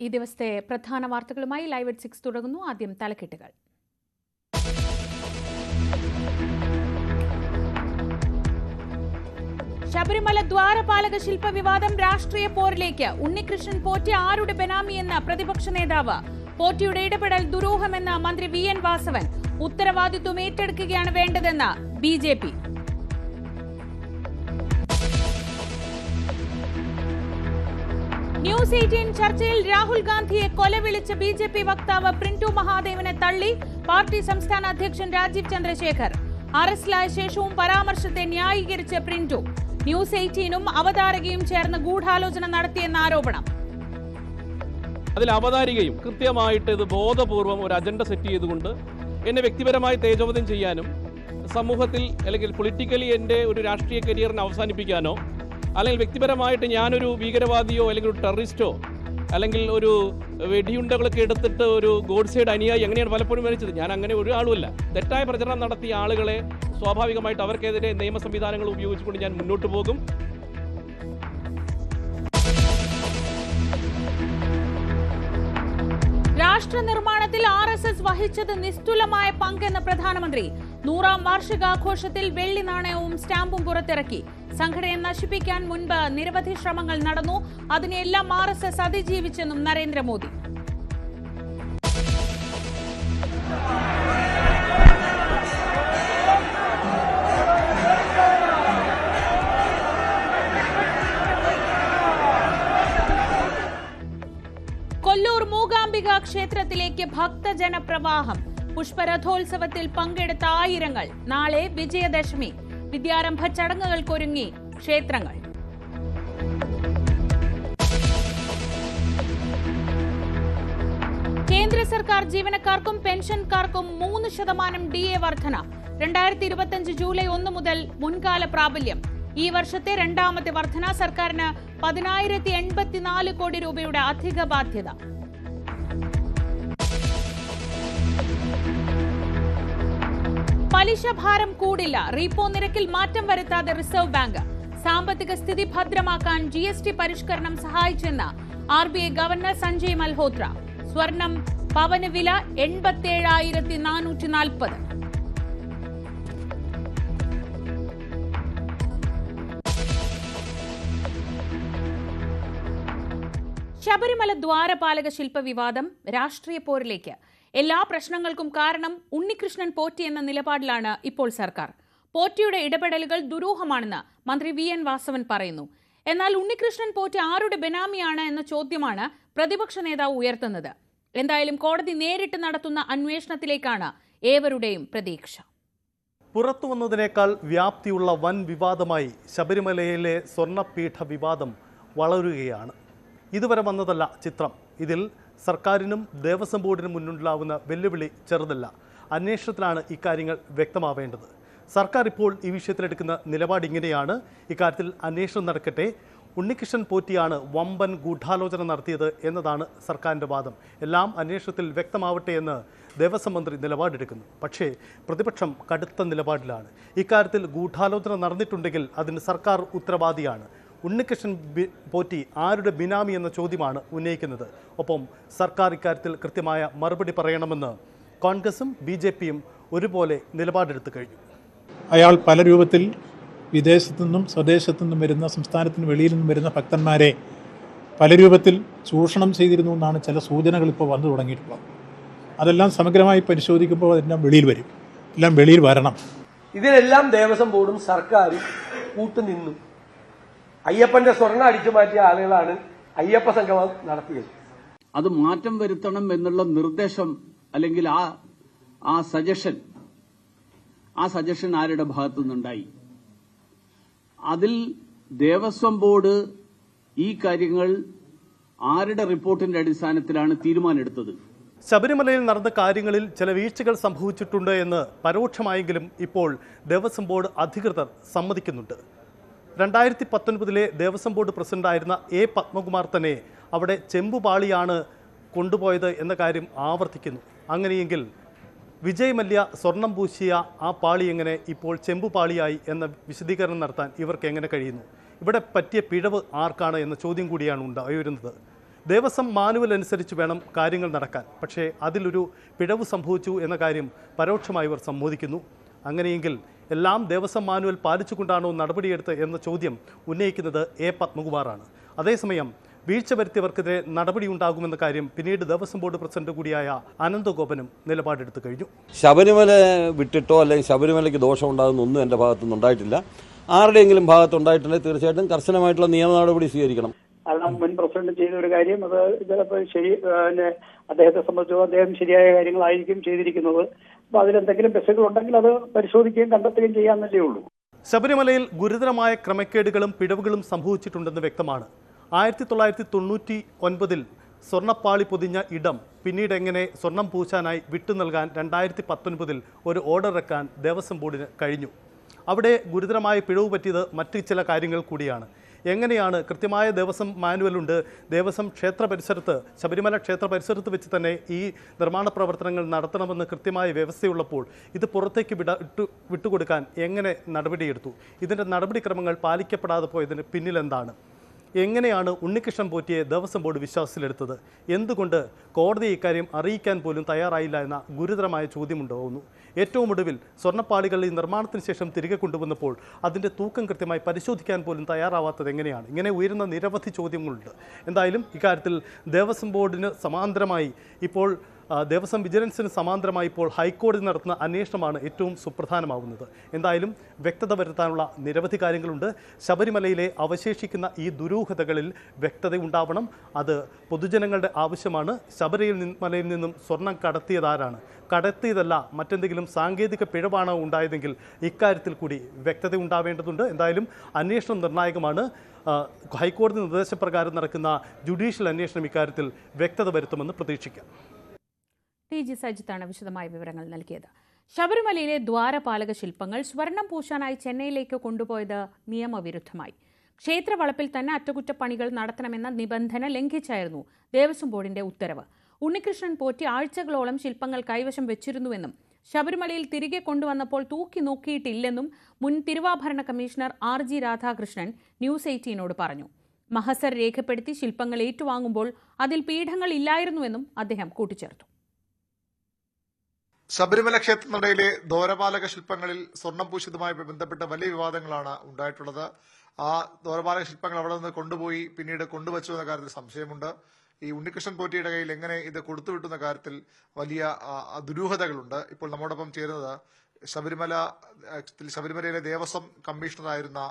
ഈ ദിവസത്തെ പ്രധാന വാർത്തകളുമായി ലൈവ് അറ്റ് സിക്സ് തുടങ്ങുന്നു. ആദ്യം തലക്കെട്ടുകൾ. ശബരിമല ദ്വാരപാലക ശില്പ വിവാദം രാഷ്ട്രീയ പോരിലേക്ക്. ഉണ്ണികൃഷ്ണൻ പോറ്റി ആരുടെ ബെനാമിയെന്ന് പ്രതിപക്ഷ നേതാവ്? പോറ്റിയുടെ ഇടപെടൽ ദുരൂഹമെന്ന് മന്ത്രി വി എൻ വാസവൻ. ഉത്തരവാദിത്വം ഏറ്റെടുക്കുകയാണ് വേണ്ടതെന്ന് B J P. News eighteen ചർച്ചയിൽ രാഹുൽ ഗാന്ധിയെ കൊലവിളിച്ച ബി ജെ പി വക്താവ് പ്രിന്റു മഹാദേവനെ തള്ളി. പാർട്ടി സംസ്ഥാന അധ്യക്ഷൻ രാജീവ് ചന്ദ്രശേഖർ. അറസ്റ്റിലായ ശേഷവും പരാമർശത്തെ ന്യായീകരിച്ച പ്രിന്റു. ന്യൂസ് എയ്റ്റീനും അവതാരകയും ചേർന്ന് ഗൂഢാലോചന നടത്തിയെന്ന ആരോപണം. അതിൽ അവതാരികയും കൃത്യമായിട്ട് ഇത് ബോധപൂർവം ഒരു അജണ്ട സെറ്റ് ചെയ്തുകൊണ്ട് എന്നെ വ്യക്തിപരമായി തേജോവധം ചെയ്യാനും സമൂഹത്തിൽ അല്ലെങ്കിൽ പൊളിറ്റിക്കലി എന്റെ ഒരു രാഷ്ട്രീയ കരിയറിനെ അവസാനിപ്പിക്കാനോ അല്ലെങ്കിൽ വ്യക്തിപരമായിട്ട് ഞാനൊരു ഭീകരവാദിയോ അല്ലെങ്കിൽ ഒരു ടെററിസ്റ്റോ അല്ലെങ്കിൽ ഒരു വെടിയുണ്ടകളൊക്കെ എടുത്തിട്ട് ഒരു ഗോഡ്സൈഡ് അനുയായി എങ്ങനെയാണ് പലപ്പോഴും മരിച്ചത് ഞാൻ അങ്ങനെ ഒരു ആളുമല്ല. തെറ്റായ പ്രചരണം നടത്തിയ ആളുകളെ സ്വാഭാവികമായിട്ട് അവർക്കെതിരെ നിയമ സംവിധാനങ്ങൾ ഉപയോഗിച്ചുകൊണ്ട് ഞാൻ മുന്നോട്ട് പോകും. രാഷ്ട്ര നിർമ്മാണത്തിൽ ആർ എസ് എസ് വഹിച്ചത് നിസ്തുലമായ പങ്കെന്ന് പ്രധാനമന്ത്രി. നൂറാം വാർഷികാഘോഷത്തിൽ വെള്ളി നാണയവും സ്റ്റാമ്പും പുറത്തിറക്കി. സംഘടനയെ നശിപ്പിക്കാൻ മുൻപ് നിരവധി ശ്രമങ്ങൾ നടന്നു. അതിനെല്ലാം ആർ എസ് എസ് അതിജീവിച്ചെന്നും നരേന്ദ്രമോദി. കൊല്ലൂർ മൂകാംബിക ക്ഷേത്രത്തിലേക്ക് ഭക്തജനപ്രവാഹം. പുഷ്പരഥോത്സവത്തിൽ പങ്കെടുത്ത ആയിരങ്ങൾ. നാളെ വിജയദശമി. വിദ്യാരംഭ ചടങ്ങുകൾക്കൊരുങ്ങി ക്ഷേത്രങ്ങൾ. കേന്ദ്ര സർക്കാർ ജീവനക്കാർക്കും പെൻഷൻകാർക്കും മൂന്ന് ശതമാനം ഡി എ വർധന. രണ്ടായിരത്തി ഇരുപത്തിയഞ്ച് ജൂലൈ ഒന്ന് മുതൽ മുൻകാല പ്രാബല്യം. ഈ വർഷത്തെ രണ്ടാമത്തെ വർധന സർക്കാരിന് പതിനായിരത്തി എൺപത്തിനാല് കോടി രൂപയുടെ അധിക ബാധ്യത. പലിശ ഭാരം കൂടില്ല. റീപ്പോ നിരക്കിൽ മാറ്റം വരുത്താതെ റിസർവ് ബാങ്ക് സാമ്പത്തിക സ്ഥിതി ഭദ്രമാക്കാൻ ജി എസ് ടി പരിഷ്കരണം സഹായിച്ചെന്ന് R B I governor Sanjay Malhotra. സ്വർണം പവന് വില എൺപത്തിയേഴായിരത്തി നാനൂറ്റി നാൽപ്പത് ശബരിമല ദ്വാരപാലക ശില്പ വിവാദം രാഷ്ട്രീയ പോരിലേക്ക്. എല്ലാ പ്രശ്നങ്ങൾക്കും കാരണം ഉണ്ണികൃഷ്ണൻ പോറ്റി എന്ന നിലപാടിലാണ് ഇപ്പോൾ സർക്കാർ. പോറ്റിയുടെ ഇടപെടലുകൾ ദുരൂഹമാണെന്ന് മന്ത്രി വി എൻ വാസവൻ പറയുന്നു. എന്നാൽ ഉണ്ണികൃഷ്ണൻ പോറ്റി ആരുടെ ബെനാമിയാണ് എന്ന ചോദ്യമാണ് പ്രതിപക്ഷ നേതാവ് ഉയർത്തുന്നത്. എന്തായാലും കോടതി നേരിട്ട് നടത്തുന്ന അന്വേഷണത്തിലേക്കാണ് ഏവരുടെയും പ്രതീക്ഷ. പുറത്തു വന്നതിനേക്കാൾ വ്യാപ്തിയുള്ള വൻ വിവാദമായി ശബരിമലയിലെ സ്വർണപീഠ വിവാദം വളരുകയാണ്. ഇതുവരെ വന്നതല്ല ചിത്രം. ഇതിൽ സർക്കാരിനും ദേവസ്വം ബോർഡിനും മുന്നിലുണ്ടാവുന്ന വെല്ലുവിളി ചെറുതല്ല. അന്വേഷണത്തിലാണ് ഇക്കാര്യങ്ങൾ വ്യക്തമാവേണ്ടത്. സർക്കാർ ഇപ്പോൾ ഈ വിഷയത്തിലെടുക്കുന്ന നിലപാട് ഇങ്ങനെയാണ്. ഇക്കാര്യത്തിൽ അന്വേഷണം നടക്കട്ടെ. ഉണ്ണികൃഷ്ണൻ പോറ്റിയാണ് വമ്പൻ ഗൂഢാലോചന നടത്തിയത് എന്നതാണ് സർക്കാരിന്റെ വാദം. എല്ലാം അന്വേഷണത്തിൽ വ്യക്തമാവട്ടെ എന്ന് ദേവസ്വം മന്ത്രി നിലപാടെടുക്കുന്നു. പക്ഷേ പ്രതിപക്ഷം കടുത്ത നിലപാടിലാണ്. ഇക്കാര്യത്തിൽ ഗൂഢാലോചന നടന്നിട്ടുണ്ടെങ്കിൽ അതിന് സർക്കാർ ഉത്തരവാദിയാണ്. ഉണ്ണികൃഷ്ണൻ പോറ്റി ആരുടെ ബിനാമി എന്ന ചോദ്യമാണ് ഉന്നയിക്കുന്നത്. ഒപ്പം സർക്കാർ ഇക്കാര്യത്തിൽ കൃത്യമായ മറുപടി പറയണമെന്ന് കോൺഗ്രസും ബി ജെ പിയും ഒരുപോലെ നിലപാടെടുത്തു കഴിഞ്ഞു. അയാൾ പല രൂപത്തിൽ വിദേശത്തു നിന്നും സ്വദേശത്തു നിന്നും വരുന്ന സംസ്ഥാനത്തിന് വെളിയിൽ നിന്നും വരുന്ന ഭക്തന്മാരെ പല രൂപത്തിൽ ചൂഷണം ചെയ്തിരുന്നു എന്നാണ് ചില സൂചനകൾ ഇപ്പോൾ വന്നു തുടങ്ങിയിട്ടുള്ളത്. അതെല്ലാം സമഗ്രമായി പരിശോധിക്കുമ്പോൾ അതെല്ലാം വെളിയിൽ വരും. എല്ലാം വെളിയിൽ വരണം. ഇതിനെല്ലാം ദേവസ്വം ബോർഡും സർക്കാരും കൂട്ടുനിന്നു. അയ്യപ്പന്റെ സ്വർണ അടിച്ചു മാറ്റിയ ആളുകളാണ് അയ്യപ്പ സംഗമം നടത്തിയത്. അത് മാറ്റം വരുത്തണം എന്നുള്ള നിർദ്ദേശം അല്ലെങ്കിൽ ആ ആ സജഷൻ ആ സജഷൻ ആരുടെ ഭാഗത്തു നിന്നുണ്ടായി അതിൽ ദേവസ്വം ബോർഡ് ഈ കാര്യങ്ങൾ ആരുടെ റിപ്പോർട്ടിന്റെ അടിസ്ഥാനത്തിലാണ് തീരുമാനമെടുത്തത്? ശബരിമലയിൽ നടന്ന കാര്യങ്ങളിൽ ചില വീഴ്ചകൾ സംഭവിച്ചിട്ടുണ്ട് എന്ന് പരോക്ഷമായെങ്കിലും ഇപ്പോൾ ദേവസ്വം ബോർഡ് അധികൃതർ സമ്മതിക്കുന്നുണ്ട്. രണ്ടായിരത്തി പത്തൊൻപതിലെ ദേവസ്വം ബോർഡ് പ്രസിഡന്റായിരുന്ന എ പത്മകുമാർ തന്നെ അവിടെ ചെമ്പുപാളിയാണ് കൊണ്ടുപോയത് എന്ന കാര്യം ആവർത്തിക്കുന്നു. അങ്ങനെയെങ്കിൽ വിജയ് മല്യ സ്വർണം പൂശിയ ആ പാളി എങ്ങനെ ഇപ്പോൾ ചെമ്പുപാളിയായി എന്ന വിശദീകരണം നടത്താൻ ഇവർക്ക് എങ്ങനെ കഴിയുന്നു? ഇവിടെ പറ്റിയ പിഴവ് ആർക്കാണ് എന്ന ചോദ്യം കൂടിയാണ് ഉണ്ടായി വരുന്നത് ദേവസ്വം മാനുവൽ അനുസരിച്ച് വേണം കാര്യങ്ങൾ നടക്കാൻ. പക്ഷേ അതിലൊരു പിഴവ് സംഭവിച്ചു എന്ന കാര്യം പരോക്ഷമായി ഇവർ സമ്മതിക്കുന്നു അങ്ങനെയെങ്കിൽ എല്ലാം ദേവസ്വം മാനുവൽ പാലിച്ചുകൊണ്ടാണോ നടപടിയെടുത്ത് എന്ന ചോദ്യം ഉന്നയിക്കുന്നത് എ പത്മകുമാറാണ്. അതേസമയം വീഴ്ച വരുത്തിയവർക്കെതിരെ നടപടിയുണ്ടാകുമെന്ന കാര്യം പിന്നീട് ദേവസ്വം ബോർഡ് പ്രസിഡന്റ് കൂടിയായ അനന്തഗോപനും നിലപാടെടുത്തു കഴിഞ്ഞു. ശബരിമല വിട്ടിട്ടോ അല്ലെങ്കിൽ ശബരിമലയ്ക്ക് ദോഷം ഉണ്ടാകുന്നൊന്നും എന്റെ ഭാഗത്തുനിന്ന് ഉണ്ടായിട്ടില്ല. ആരുടെയെങ്കിലും ഭാഗത്തുണ്ടായിട്ടുണ്ടെങ്കിൽ തീർച്ചയായിട്ടും കർശനമായിട്ടുള്ള നിയമ നടപടി സ്വീകരിക്കണം. കാരണം മുൻ പ്രസിഡന്റ് ചെയ്ത ഒരു കാര്യം അത് ചിലപ്പോൾ ശരി പിന്നെ അദ്ദേഹത്തെ സംബന്ധിച്ചോ അദ്ദേഹം ശരിയായ കാര്യങ്ങളായിരിക്കും ചെയ്തിരിക്കുന്നത്. അപ്പൊ അതിലെന്തെങ്കിലും പെശകുകൾ ഉണ്ടെങ്കിൽ അത് പരിശോധിക്കുകയും കണ്ടെത്തുകയും ചെയ്യാമെന്നല്ലേ ഉള്ളൂ. ശബരിമലയിൽ ഗുരുതരമായ ക്രമക്കേടുകളും പിഴവുകളും സംഭവിച്ചിട്ടുണ്ടെന്ന് വ്യക്തമാണ്. ആയിരത്തി തൊള്ളായിരത്തി തൊണ്ണൂറ്റി ഒൻപതിൽ സ്വർണപ്പാളി പൊതിഞ്ഞ ഇടം പിന്നീട് എങ്ങനെ സ്വർണം പൂശാനായി വിട്ടു നൽകാൻ രണ്ടായിരത്തി പത്തൊൻപതിൽ ഒരു ഓർഡർ ഇറക്കാൻ ദേവസ്വം ബോർഡിന് കഴിഞ്ഞു. അവിടെ ഗുരുതരമായ പിഴവ് പറ്റിയത് മറ്റ് ചില കാര്യങ്ങൾ കൂടിയാണ്. എങ്ങനെയാണ് കൃത്യമായ ദേവസ്വം മാനുവലുണ്ട്? ദേവസ്വം ക്ഷേത്ര പരിസരത്ത് ശബരിമല ക്ഷേത്ര പരിസരത്ത് വെച്ച് തന്നെ ഈ നിർമ്മാണ പ്രവർത്തനങ്ങൾ നടത്തണമെന്ന് കൃത്യമായ വ്യവസ്ഥയുള്ളപ്പോൾ ഇത് പുറത്തേക്ക് വിട ഇട്ടു വിട്ടുകൊടുക്കാൻ എങ്ങനെ നടപടിയെടുത്തു? ഇതിന്റെ നടപടിക്രമങ്ങൾ പാലിക്കപ്പെടാതെ പോയതിന് പിന്നിലെന്താണ്? എങ്ങനെയാണ് ഉണ്ണികൃഷ്ണൻ പോറ്റിയെ ദേവസ്വം ബോർഡ് വിശ്വാസത്തിലെടുത്തത്? എന്തുകൊണ്ട് കോടതി ഇക്കാര്യം അറിയിക്കാൻ പോലും തയ്യാറായില്ല എന്ന ഗുരുതരമായ ചോദ്യമുണ്ടാകുന്നു ഏറ്റവും ഒടുവിൽ സ്വർണപ്പാളികളിൽ നിർമ്മാണത്തിന് ശേഷം തിരികെ കൊണ്ടുവന്നപ്പോൾ അതിന്റെ തൂക്കം കൃത്യമായി പരിശോധിക്കാൻ പോലും തയ്യാറാവാത്തത് എങ്ങനെയാണ്? ഇങ്ങനെ ഉയരുന്ന നിരവധി ചോദ്യങ്ങളുണ്ട്. എന്തായാലും ഇക്കാര്യത്തിൽ ദേവസ്വം ബോർഡിന് സമാന്തരമായി ഇപ്പോൾ ദേവസ്വം വിജിലൻസിന് സമാന്തരമായി ഇപ്പോൾ ഹൈക്കോടതി നടത്തുന്ന അന്വേഷണമാണ് ഏറ്റവും സുപ്രധാനമാകുന്നത് എന്തായാലും വ്യക്തത വരുത്താനുള്ള നിരവധി കാര്യങ്ങളുണ്ട്. ശബരിമലയിലെ അവശേഷിക്കുന്ന ഈ ദുരൂഹതകളിൽ വ്യക്തത ഉണ്ടാവണം അത് പൊതുജനങ്ങളുടെ ആവശ്യമാണ്. ശബരിയിൽ മലയിൽ നിന്നും സ്വർണം കടത്തിയതാരാണ്? കടത്തിയതല്ല മറ്റെന്തെങ്കിലും സാങ്കേതിക പിഴവാണോ ഉണ്ടായതെങ്കിൽ ഇക്കാര്യത്തിൽ കൂടി വ്യക്തത ഉണ്ടാവേണ്ടതുണ്ട് എന്തായാലും അന്വേഷണം നിർണായകമാണ്. ഹൈക്കോടതി നിർദ്ദേശപ്രകാരം നടക്കുന്ന ജുഡീഷ്യൽ അന്വേഷണം ഇക്കാര്യത്തിൽ വ്യക്തത വരുത്തുമെന്ന് പ്രതീക്ഷിക്കാം. ടി ജി സജിത്താണ് വിശദമായ വിവരങ്ങൾ നൽകിയത്. ശബരിമലയിലെ ദ്വാരപാലക ശില്പങ്ങൾ സ്വർണം പൂശാനായി ചെന്നൈയിലേക്ക് കൊണ്ടുപോയത് നിയമവിരുദ്ധമായി. ക്ഷേത്രവളപ്പിൽ തന്നെ അറ്റകുറ്റപ്പണികൾ നടത്തണമെന്ന നിബന്ധന ലംഘിച്ചായിരുന്നു ദേവസ്വം ബോർഡിന്റെ ഉത്തരവ്. ഉണ്ണികൃഷ്ണൻ പോറ്റി ആഴ്ചകളോളം ശില്പങ്ങൾ കൈവശം വെച്ചിരുന്നുവെന്നും ശബരിമലയിൽ തിരികെ കൊണ്ടുവന്നപ്പോൾ തൂക്കി നോക്കിയിട്ടില്ലെന്നും മുൻ തിരുവാഭരണ commissioner R G Radhakrishnan news എയ്റ്റീനോട് പറഞ്ഞു. മഹസർ രേഖപ്പെടുത്തി ശില്പങ്ങൾ ഏറ്റുവാങ്ങുമ്പോൾ അതിൽ പീഠങ്ങൾ ഇല്ലായിരുന്നുവെന്നും അദ്ദേഹം കൂട്ടിച്ചേർത്തു. ശബരിമല ക്ഷേത്രനടയിലെ ദോരപാലക ശില്പങ്ങളിൽ സ്വർണം പൂശിയതുമായി ബന്ധപ്പെട്ട വലിയ വിവാദങ്ങളാണ് ഉണ്ടായിട്ടുള്ളത്. ആ ദോരപാലക ശില്പങ്ങൾ അവിടെ നിന്ന് കൊണ്ടുപോയി പിന്നീട് കൊണ്ടുവച്ചു എന്ന കാര്യത്തിൽ സംശയമുണ്ട്. ഈ ഉണ്ണികൃഷ്ണൻ പോറ്റിയുടെ കയ്യിൽ എങ്ങനെ ഇത് കൊടുത്തുവിട്ടു എന്ന കാര്യത്തിൽ വലിയ ദുരൂഹതകളുണ്ട്. ഇപ്പോൾ നമ്മോടൊപ്പം ചേരുന്നത് ശബരിമല ശബരിമലയിലെ ദേവസ്വം കമ്മീഷണറായിരുന്ന